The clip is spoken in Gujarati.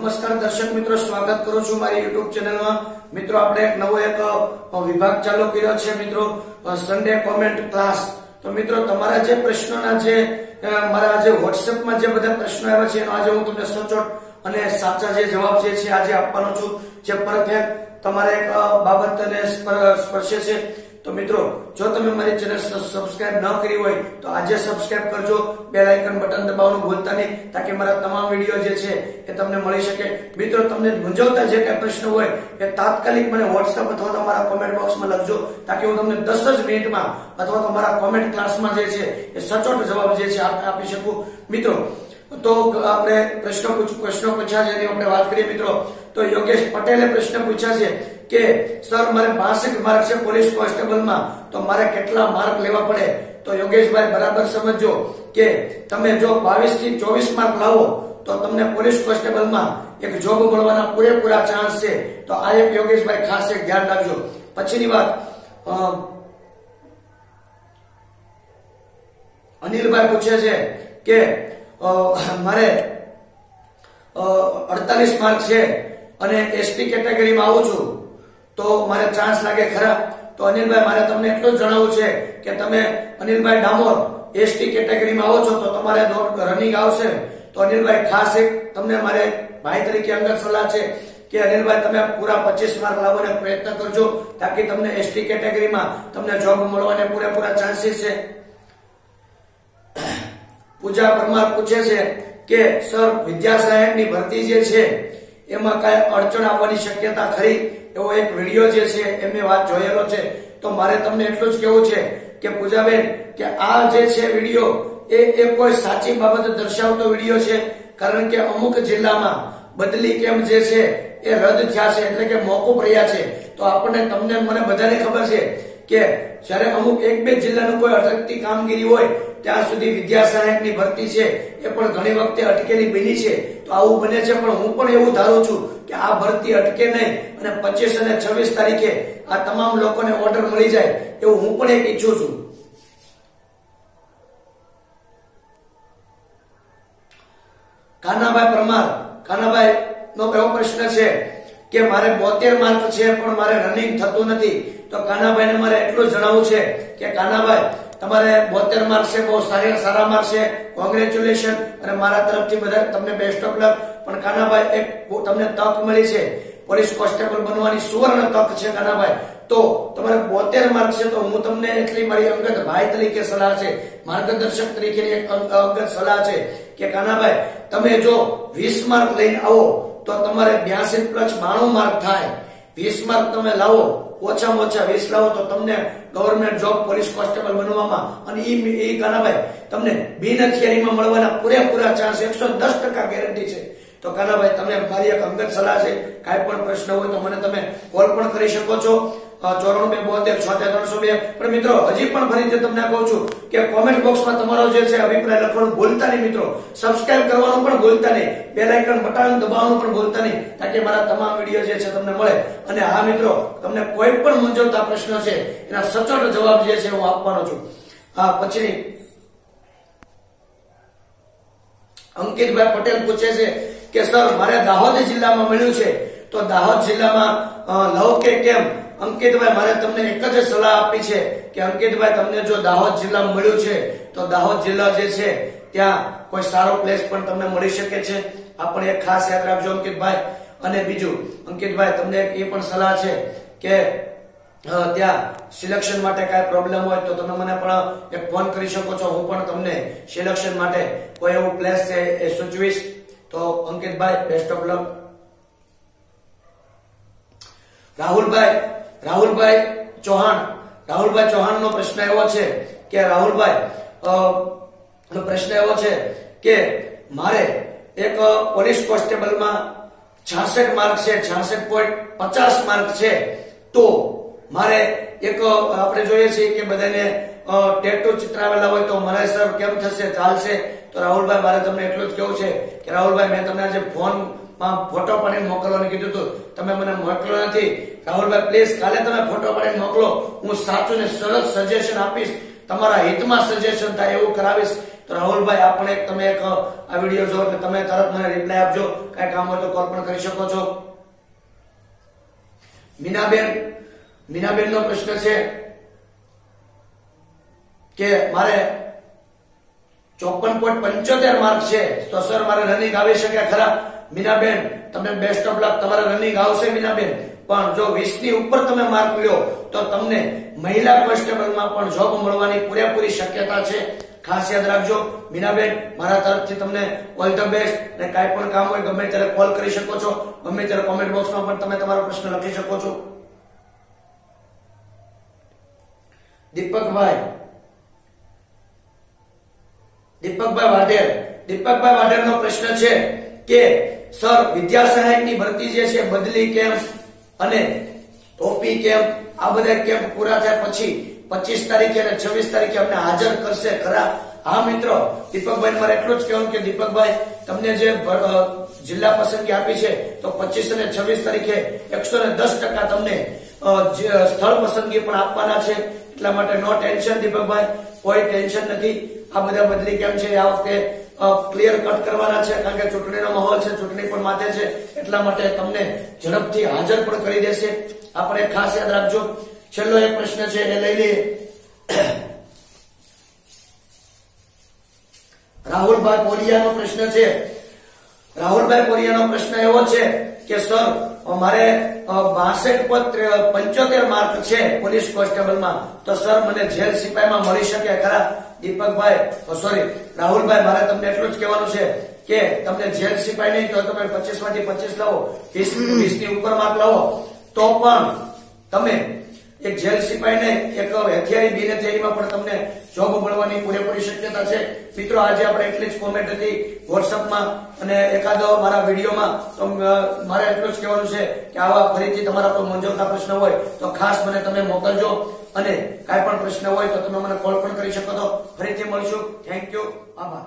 નમસ્કાર દર્શક મિત્રો, સ્વાગત કરું છું મારી યુટ્યુબ ચેનલમાં મિત્રો, આપણે એક નવો એક વિભાગ ચાલુ કર્યો છે, મિત્રો સન્ડે કોમેન્ટ ક્લાસ તો મિત્રો, તમારા જે પ્રશ્નોના જે મારા જે વોટ્સએપમાં જે બધા પ્રશ્નો આવ્યા છે આજે હું તમને સચોટ અને સાચા જે જવાબ જે છે, આજે આપવાનો છું. જે પરફેક્ટ તમારે એક બાબતને સ્પર- સ્પર્શે છે. તો મિત્રો, જો તમે મારી ચેનલ સબસ્ક્રાઇબ ન કરી હોય, તો આજે સબસ્ક્રાઇબ કરજો. બેલ આઇકન બટન દબાવવાનું ભૂલતા નહીં, તાકે મારા તમામ વીડિયો જે છે, એ તમને મળી શકે. મિત્રો, તમને મૂંઝવતા જે કઈ પ્રશ્ન હોય, એ તાત્કાલિક મને વોટ્સઅપ અથવા તો મારા કોમેન્ટ બોક્સમાં લખજો, તાકે હું તમને દસ જ મિનિટમાં અથવા તો મારા કોમેન્ટ ક્લાસમાં જે છે, એ સચોટ જવાબ જે છે, આપ- શકું. મિત્રો, તો આપણે પ્રશ્નો પ્રશ્નો પૂછ્યા છે, એની આપણે વાત કરીએ, મિત્રો. તો યોગેશ પટેલે પ્રશ્ન પૂછ્યા છે કે, સર, મારે 62 માર્ક છે પોલીસ કોન્સ્ટેબલમાં, તો મારે કેટલા માર્ક લેવા પડે? તો યોગેશભાઈ, બરાબર સમજો કે તમે જો 22 થી 24 માર્ક લાવો, તો તમને પોલીસ કોન્સ્ટેબલમાં એક જોબ મળવાના પૂરેપૂરા ચાન્સ છે. તો આ એક યોગેશભાઈ ખાસ એક ધ્યાન રાખજો. પછીની વાત અનિલભાઈ પૂછે છે કે મારે અડતાલીસ માર્ક છે અને એસટી કેટેગરીમાં આવું છું. તો મારે ચાન્સ લાગે ખરા? તો અનિલભાઈ, મારે તમને એટલું જ જણાવવું છે કે તમે અનિલભાઈ ડામોર એસટી કેટેગરીમાં આવો છો, તો તમારે રનિંગ આવશે. તો અનિલભાઈ, ખાસ એક તમને મારે ભાઈ તરીકે અંદર સલાહ છે કે અનિલભાઈ, તમે પૂરા પચીસ માર્ક લાવવાનો પ્રયત્ન કરજો, તાકી તમને એસટી કેટેગરીમાં તમને જોબ મળવાને પૂરેપૂરા ચાન્સીસ છે. પૂજા પરમાર પૂછે છે કે સર વિદ્યા સહાયકની ભરતી જે છે, એમાં કઈ અડચણ આવવાની શક્યતા ખરી? એવો એક વીડિયો જે છે, એ મેં વાત જોયેલો છે. તો મારે તમને એટલું જ કેવું છે કે પૂજાબેન, કે આ જે છે વીડિયો, એ એ કોઈ સાચી બાબત દર્શાવતો વીડિયો છે? કારણ કે અમુક જિલ્લામાં બદલી કેમ્પ જે છે, એ રદ થયા છે, એટલે કે મોકૂફ રહ્યા છે. તો આપણને તમને, મને બધાને ખબર છે કે જ્યારે અમુક એક બે જિલ્લાનું કોઈ અટકતી કામગીરી હોય, ત્યાં સુધી વિદ્યા સહાયકની ભરતી છે, એ પણ ઘણી વખતે અટકેલી બની છે. તો આવું બને છે, પણ હું પણ એવું ધારું છું કે આ ભરતી અટકે નહીં અને પચીસ અને છવ્વીસ તારીખે આ તમામ લોકોને ઓર્ડર મળી જાય એવું હું પણ એક ઈચ્છું છું. કાનાભાઈ પરમાર કાનાભાઈ નો એવો પ્રશ્ન છે કે મારે બોતેર માર્ક છે, પણ મારે રનિંગ થતું નથી. તો કાનાભાઈને મારે એટલું જણાવવું છે કે કાનાભાઈ, તમારે બોતેર માર્ક છે, બહુ સારી સારા માર્ક છે. કોંગ્રેચ્યુલેશન અને મારા તરફથી બધા તમને બેસ્ટ ઓફ લક પણ કાનાભાઈ, એક તમને તક મળી છે. પોલીસ કોન્સ્ટેબલ બનવાની સુવર્ણ તક છે કાનાભાઈ. તો તમારે બોતેર માર્ક છે, તો હું તમને એટલી મારી અંગત ભાઈ તરીકે સલાહ છે, માર્ગદર્શક તરીકેની એક અંગ- અંગત સલાહ છે કે કાનાભાઈ, તમે જો વીસ માર્ક લઈને આવો તો તમારે બ્યાસી પ્લસ બાણું માર્ક થાય. વીસ માર્ક તમે લાવો, ઓછામાં ઓછા વીસ લાવો તો તમને ગવર્મેન્ટ જોબ પોલીસ કોન્સ્ટેબલ બનવામાં અને ઈ કાનાભાઈ તમને બિન થિયરીમાં મળવાના પૂરેપૂરા ચાન્સ એકસો દસ ટકા ગેરંટી છે. તો કાનાભાઈ તમે મારી એક અંગત સલાહ છે, કાંઈ પણ પ્રશ્ન હોય તો મને તમે કોલ પણ કરી શકો છો. ચોરાણું બોતેર, છોતેર ત્રણસો બે પણ મિત્રો, હજી પણ ફરીથી તમને કહું છું કે કોમેન્ટ બોક્સમાં તમારો જે છે અભિપ્રાય લખવાનું ભૂલતા નહીં મિત્રો. સબસ્ક્રાઇબ કરવાનું પણ ભૂલતા નહીં. બેલ બટન દબાવવાનું પણ ભૂલતા નહીં, તાકે મારા તમામ વીડિયો જે છે તમને મળે. અને હા મિત્રો, તમને કોઈ પણ મૂંઝવતા પ્રશ્ન છે, એના સચોટ જવાબ જે છે હું આપવાનો છું. હા, પછી અંકિતભાઈ પટેલ પૂછે છે કે, સર, મારે દાહોદ જિલ્લામાં મળ્યું છે. તો દાહોદ જિલ્લામાં લવ કે કેમ? અંકિતભાઈ, મારે તમને એક જ સલાહ આપી છે કે અંકિતભાઈ, તમને જો દાહોદ જિલ્લામાં મળ્યું છે, તો દાહોદ જિલ્લા જે છે, ત્યાં કોઈ સારો પ્લેસ પણ તમને મળી શકે છે? આ પણ એક ખાસ યાદ રાખજો અંકિતભાઈ. અને બીજું, અંકિતભાઈ, તમને એ પણ સલાહ છે કે ત્યાં સિલેક્શન માટે કાંઈ પ્રોબ્લેમ હોય તો તમે મને પણ એક ફોન કરી શકો છો. હું પણ તમને સિલેક્શન માટે કોઈ એવું પ્લેસ છે એ સૂચવીશ. તો Ankitbhai best of luck Rahulbhai Rahulbhai Chauhan. Rahulbhai Chauhan નો પ્રશ્ન એવો છે કે, રાહુલભાઈ પ્રશ્ન એવો છે કે, મારે એક પોલીસ કોન્સ્ટેબલમાં છાસઠ માર્ક છે, છાસઠ પોઈન્ટ પચાસ માર્ક છે, તો મારે એક આપણે જોઈએ છીએ કે બધાને ટેટુ ચિત્રાવેલા હોય તો મારા સર કેમ થશે, ચાલશે? તો રાહુલભાઈ, મારે તમને એટલું જ કેવું છે કે, રાહુલભાઈ, મેં તમને આજે ફોન ફોટો પાડીને મોકલવાનું કીધું હતું તમે મને મોકલો નથી. રાહુલભાઈ પ્લીઝ કાલે તમે ફોટો પાડીને મોકલો. હું સાચું ને સરસ સજેશન આપીશ. તમારા હિતમાં સજેશન થાય એવું કરાવીશ. તો રાહુલભાઈ, આપણે તમે એક, આ વીડિયો જો એટલે તમે તરત મને રિપ્લાય આપજો. કઈ કામ હોય તો કોલ પણ કરી શકો છો. મીનાબેન મીનાબેન નો પ્રશ્ન છે કે મારે ચોપન પોઈન્ટ પંચોતેર માર્ક છે. તો સર મારે રનિંગ આવી શકે ખરા? મીનાબેન તમને બેસ્ટ ઓફ લક તમારા રનિંગ આવશે મીનાબેન. પણ જો વીસની ઉપર તમે માર્ક લ્યો, તો તમને મહિલા કોન્સ્ટેબલમાં પણ જોબ મળવાની પૂરેપૂરી શક્યતા છે. ખાસ યાદ રાખજો, મીનાબેન, મારા તરફથી તમને ઓલ ધ બેસ્ટ અને કાંઈ પણ કામ હોય, ગમે ત્યારે કોલ કરી શકો છો. ગમે ત્યારે કોમેન્ટ બોક્સમાં પણ તમે તમારો પ્રશ્ન લખી શકો છો. દીપકભાઈ. દીપકભાઈ વાઢેર. દીપકભાઈ વાઢેરનો પ્રશ્ન છે કે સર વિદ્યા સહાયકની ભરતી જે છે, બદલી કેમ્પ અને ટોપી કેમ્પ, આ બધા કેમ્પ પૂરા થયા પછી પચીસ તારીખે અને છવ્વીસ તારીખે અમને હાજર કરશે ખરા? હા, મિત્રો, દીપકભાઈ મારે એટલું જ કહેવું કે દીપકભાઈ, તમને જે જિલ્લા પસંદગી આપી છે, તો પચીસ અને છવ્વીસ તારીખે એકસો ને દસ ટકા તમને સ્થળ પસંદગી પણ આપવાના છે. એટલા માટે નો ટેન્શન દીપકભાઈ, કોઈ ટેન્શન નથી. આ બધા બદલી કેમ છે. આ વખતે ક્લિયર કટ કરવાના છે, કારણ કે ચૂંટણીનો માહોલ છે, ચૂંટણી પણ માથે છે. એટલા માટે તમને ઝડપથી હાજર પણ કરી દેશે. આપણે ખાસ યાદ રાખજો, છેલ્લો એક પ્રશ્ન છે એ લઈ લઈએ. રાહુલભાઈ પોલિયાનો પ્રશ્ન છે. રાહુલભાઈ પોરિયાનો પ્રશ્ન એવો છે કે, સર મારે બાસઠ પંચોતેર માર્ક છે પોલીસ કોન્સ્ટેબલમાં. તો, સર, મને જેલ સિપાહીમાં મળી શકે ખરા? દીપકભાઈ સોરી, રાહુલભાઈ, મારે તમને એટલું જ કહેવાનું છે કે, તમને જેલ સિપાઈ નહીં, તો તમે પચીસમાંથી પચીસ લાવો. વીસ વીસની ઉપર માર્ક લાવો. તો પણ તમે એક જેલ સિપાહીને એક હથિયારી બિન હથિયારીમાં પણ તમને જોબ મળવાની પૂરેપૂરી શક્યતા છે. મિત્રો, આજે આપણે એટલી જ કોમેન્ટ હતી વોટ્સઅપમાં અને એકાદો મારા વિડીયોમાં. તો મારે એટલું જ કહેવાનું છે કે આવા ફરીથી તમારા કોઈ મૂંઝવતા પ્રશ્ન હોય, તો ખાસ મને તમે મોકલજો. અને કાંઈ પણ પ્રશ્ન હોય, તો તમે મને કોલ પણ કરી શકો છો. ફરીથી મળશું. થેન્ક યુ આભાર.